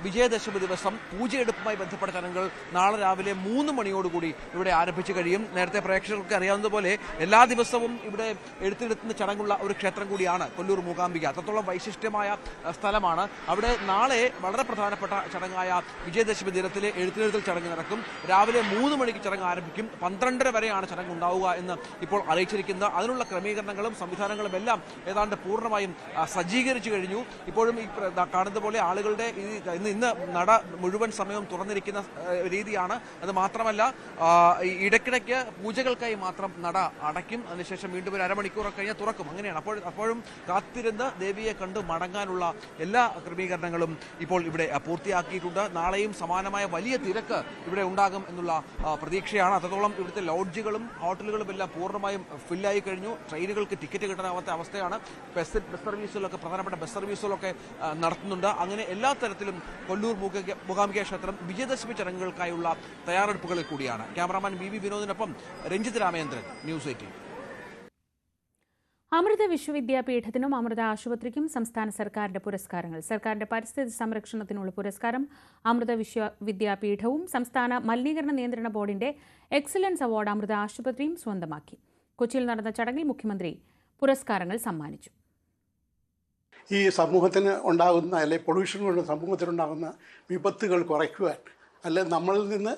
വിജയദശമി ദിവസം. പൂജയെടുപ്പുമായി ബന്ധപ്പെട്ട ചടങ്ങുകൾ നാളെ രാവിലെ മൂന്ന് മണിയോടുകൂടി ഇവിടെ ആരംഭിച്ചു കഴിയും. നേരത്തെ പ്രേക്ഷകർക്ക് അറിയാവുന്നതുപോലെ എല്ലാ ദിവസവും ഇവിടെ എഴുത്തിനെടുത്തുന്ന ചടങ്ങുള്ള ഒരു ക്ഷേത്രം കൂടിയാണ് കൊല്ലൂർ മൂകാംബിക. അത്രത്തോളം വൈശിഷ്ട്യമായ സ്ഥലമാണ്. അവിടെ നാളെ വളരെ പ്രധാനപ്പെട്ട ചടങ്ങായ വിജയദശമി ദിനത്തിലെ എഴുത്തിനെഴുത്തൽ ചടങ്ങ് നടക്കും. രാവിലെ മൂന്ന് മണിക്ക് ചടങ്ങ് ആരംഭിക്കും. പന്ത്രണ്ടര വരെയാണ് ചടങ്ങ് ഉണ്ടാവുക എന്ന് ഇപ്പോൾ അറിയിച്ചിരിക്കുന്നത്. അതിനുള്ള ക്രമീകരണങ്ങളും സംവിധാനങ്ങളും എല്ലാം ഏതാണ്ട് പൂർണമായും സജ്ജീകരിച്ചു കഴിഞ്ഞു. ഇപ്പോഴും ഈ കാണുന്ന പോലെ ആളുകളുടെ ഇന്ന് ഇന്ന് നട മുഴുവൻ സമയവും തുറന്നിരിക്കുന്ന രീതിയാണ്. അത് മാത്രമല്ല ഇടയ്ക്കിടയ്ക്ക് പൂജകൾക്കായി മാത്രം നട അടയ്ക്കും. അതിനുശേഷം വീണ്ടും ഒരു അരമണിക്കൂറൊക്കെ കഴിഞ്ഞാൽ തുറക്കും. അങ്ങനെയാണ്. അപ്പോൾ അപ്പോഴും കാത്തിരുന്ന് ദേവിയെ കണ്ട് മടങ്ങാനുള്ള എല്ലാ ക്രമീകരണങ്ങളും ഇപ്പോൾ ഇവിടെ പൂർത്തിയാക്കിയിട്ടുണ്ട്. നാളെയും സമാനമായ വലിയ തിരക്ക് ഇവിടെ ഉണ്ടാകും എന്നുള്ള പ്രതീക്ഷയാണ്. അത്രത്തോളം ഇവിടുത്തെ ലോഡ്ജുകളും ഹോട്ടലുകളും എല്ലാം പൂർണമായും ഫില്ലായി കഴിഞ്ഞു. ട്രെയിനുകൾക്ക് ടിക്കറ്റ് കിട്ടാനാവാത്ത അവസ്ഥയാണ്. ബസ് ബസ് സർവീസുകളൊക്കെ പ്രധാനപ്പെട്ട ബസ് സർവീസുകളൊക്കെ നടത്തുന്നുണ്ട്. അങ്ങനെ എല്ലാ തരത്തിലും കൊല്ലൂർ മുഖാമിക ക്ഷേത്രം വിജയദശമി ചടങ്ങുകൾക്കായുള്ള തയ്യാറെടുപ്പുകളിൽ കൂടിയാണ്. ക്യാമറാമാൻ വി വി വിനോദിനൊപ്പം രഞ്ജിത് രാമേന്ദ്രൻ ന്യൂസ് എയ്റ്റീൻ. അമൃത വിശ്വവിദ്യാപീഠത്തിനും അമൃത ആശുപത്രിക്കും സംസ്ഥാന സർക്കാരിന്റെ പുരസ്കാരങ്ങൾ. സർക്കാരിന്റെ പരിസ്ഥിതി സംരക്ഷണത്തിനുള്ള പുരസ്കാരം അമൃത വിശ്വവിദ്യാപീഠവും സംസ്ഥാന മലിനീകരണ നിയന്ത്രണ ബോർഡിന്റെ എക്സലൻസ് അവാർഡ് അമൃത ആശുപത്രിയും സ്വന്തമാക്കി. കൊച്ചിയിൽ നടന്ന ചടങ്ങിൽ മുഖ്യമന്ത്രി പുരസ്കാരങ്ങൾ സമ്മാനിച്ചു. ഈ സമൂഹത്തിന് ഉണ്ടാകുന്ന അല്ലെ പൊള്യൂഷൻ കൊണ്ട് സമൂഹത്തിനുണ്ടാകുന്ന വിപത്തുകൾ കുറയ്ക്കുവാൻ അല്ലെ നമ്മളിൽ നിന്ന്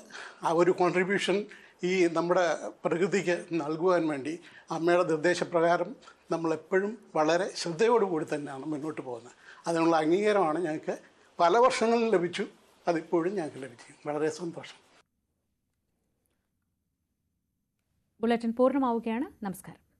ആ ഒരു കോൺട്രിബ്യൂഷൻ ഈ നമ്മുടെ പ്രകൃതിക്ക് നൽകുവാൻ വേണ്ടി അമ്മയുടെ നിർദ്ദേശപ്രകാരം നമ്മളെപ്പോഴും വളരെ ശ്രദ്ധയോടുകൂടി തന്നെയാണ് മുന്നോട്ട് പോകുന്നത്. അതിനുള്ള അംഗീകാരമാണ് ഞങ്ങൾക്ക്. പല വർഷങ്ങളിൽ ലഭിച്ചു. അതിപ്പോഴും ഞങ്ങൾക്ക് ലഭിച്ചു വളരെ സന്തോഷം. ബുള്ളറ്റിൻ പൂർണമാവുകയാണ്. നമസ്കാരം.